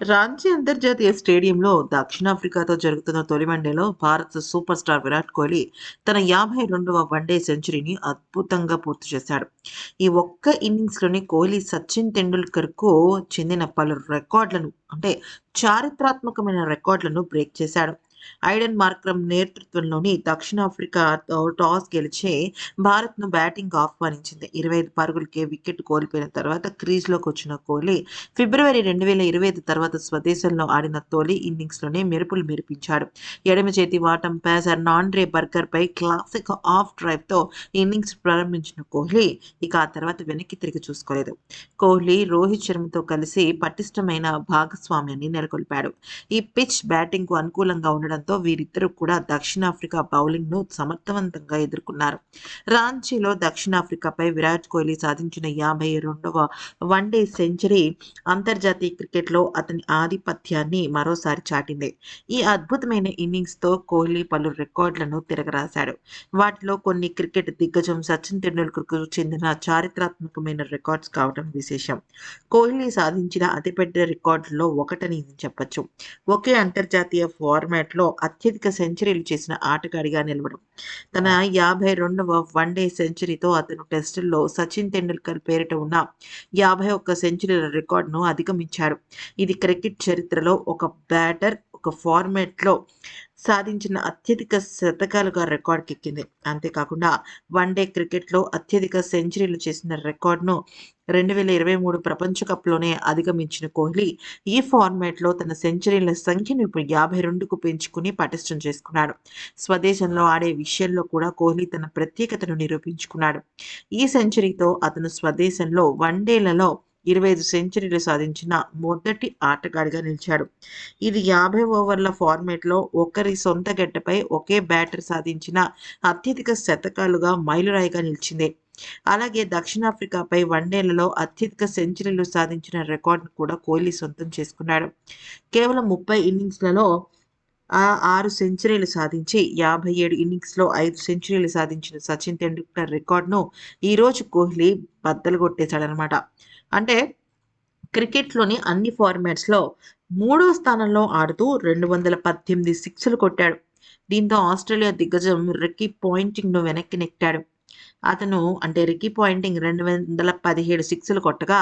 రాంచీ అంతర్జాతీయ స్టేడియంలో దక్షిణాఫ్రికాతో జరుగుతున్న తొలి వన్డేలో భారత సూపర్ స్టార్ విరాట్ కోహ్లీ తన యాభై రెండవ వన్డే సెంచరీని అద్భుతంగా పూర్తి చేశాడు. ఈ ఒక్క ఇన్నింగ్స్లోని కోహ్లీ సచిన్ టెండూల్కర్కు చెందిన పలు రికార్డులను అంటే చారిత్రాత్మకమైన రికార్డులను బ్రేక్ చేశాడు. ఐడెన్ మార్క్రమ్ నేతృత్వంలోని దక్షిణాఫ్రికా టాస్ గెలిచే భారత్ను బ్యాటింగ్ ఆహ్వానించింది. ఇరవై ఐదు పరుగులకే వికెట్ కోల్పోయిన తర్వాత క్రీజ్లోకి వచ్చిన కోహ్లీ ఫిబ్రవరి రెండు వేల ఇరవై ఐదు తర్వాత స్వదేశంలో ఆడిన తొలి ఇన్నింగ్స్లోనే మెరుపులు మెరిపించాడు. ఎడమ చేతి వాటం పేసర్ నాండ్రే బర్గర్పై క్లాసిక్ ఆఫ్ డ్రైవ్తో ఇన్నింగ్స్ ప్రారంభించిన కోహ్లీ ఇక ఆ తర్వాత వెనక్కి తిరిగి చూసుకోలేదు. కోహ్లీ రోహిత్ శర్మతో కలిసి పటిష్టమైన భాగస్వామ్యాన్ని నెలకొల్పాడు. ఈ పిచ్ బ్యాటింగ్కు అనుకూలంగా ఉండడం ఉండడంతో వీరిద్దరూ కూడా దక్షిణాఫ్రికా బౌలింగ్ను సమర్థవంతంగా ఎదుర్కొన్నారు. రాంచీలో దక్షిణాఫ్రికాపై విరాట్ కోహ్లీ సాధించిన యాభై రెండవ వన్డే సెంచరీ అంతర్జాతీయ క్రికెట్లో అతని ఆధిపత్యాన్ని మరోసారి చాటింది. ఈ అద్భుతమైన ఇన్నింగ్స్తో కోహ్లీ పలు రికార్డులను తిరగరాశాడు. వాటిలో కొన్ని క్రికెట్ దిగ్గజం సచిన్ టెండూల్కర్కు చెందిన చారిత్రాత్మకమైన రికార్డ్స్ కావడం విశేషం. కోహ్లీ సాధించిన అతిపెద్ద రికార్డుల్లో ఒకటని చెప్పచ్చు. ఒకే అంతర్జాతీయ ఫార్మాట్ లో అత్యధిక సెంచరీలు చేసిన ఆటగాడిగా నిలవడం. తన యాభై రెండవ వన్డే సెంచరీతో అతను టెస్టుల్లో సచిన్ టెండూల్కర్ పేరిట ఉన్న యాభై ఒక్క సెంచరీల రికార్డును అధిగమించాడు. ఇది క్రికెట్ చరిత్రలో ఒక బ్యాటర్ ఒక ఫార్మాట్లో సాధించిన అత్యధిక శతకాలుగా రికార్డుకెక్కింది అంతేకాకుండా వన్డే క్రికెట్లో అత్యధిక సెంచరీలు చేసిన రికార్డును రెండు వేల ఇరవై మూడు ప్రపంచ కప్లోనే అధిగమించిన కోహ్లీ ఈ ఫార్మాట్లో తన సెంచరీల సంఖ్యను ఇప్పుడు యాభై రెండుకు పెంచుకుని పటిష్టం చేసుకున్నాడు. స్వదేశంలో ఆడే విషయంలో కూడా కోహ్లీ తన ప్రత్యేకతను నిరూపించుకున్నాడు. ఈ సెంచరీతో అతను స్వదేశంలో వన్డేలలో ఇరవై ఐదు సెంచరీలు సాధించిన మొదటి ఆటగాడిగా నిలిచాడు. ఇది యాభై ఓవర్ల ఫార్మేట్లో ఒకరి సొంత గడ్డపై ఒకే బ్యాటర్ సాధించిన అత్యధిక శతకాలుగా మైలురాయిగా నిలిచింది. అలాగే దక్షిణాఫ్రికాపై వన్డేలలో అత్యధిక సెంచరీలు సాధించిన రికార్డును కూడా కోహ్లీ సొంతం చేసుకున్నాడు. కేవలం ముప్పై ఇన్నింగ్స్లలో ఆరు సెంచరీలు సాధించి యాభై ఏడు ఇన్నింగ్స్లో ఐదు సెంచరీలు సాధించిన సచిన్ టెండూల్కర్ రికార్డును ఈరోజు కోహ్లీ బద్దలు కొట్టేశాడనమాట అంటే క్రికెట్లోని అన్ని ఫార్మాట్స్లో మూడో స్థానంలో ఆడుతూ రెండు వందల పద్దెనిమిది సిక్స్లు కొట్టాడు. దీంతో ఆస్ట్రేలియా దిగ్గజం రిక్కీ పాయింటింగ్ను వెనక్కి నెట్టాడు అతను అంటే రికీ పాయింటింగ్ రెండు వందల పదిహేడు సిక్స్లు కొట్టగా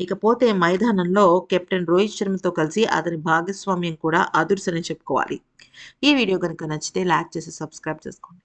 ఇకపోతే మైదానంలో కెప్టెన్ రోహిత్ శర్మతో కలిసి అతని భాగస్వామ్యం కూడా అదుర్సని చెప్పుకోవాలి. ఈ వీడియో కనుక నచ్చితే లైక్ చేసి సబ్స్క్రైబ్ చేసుకోండి.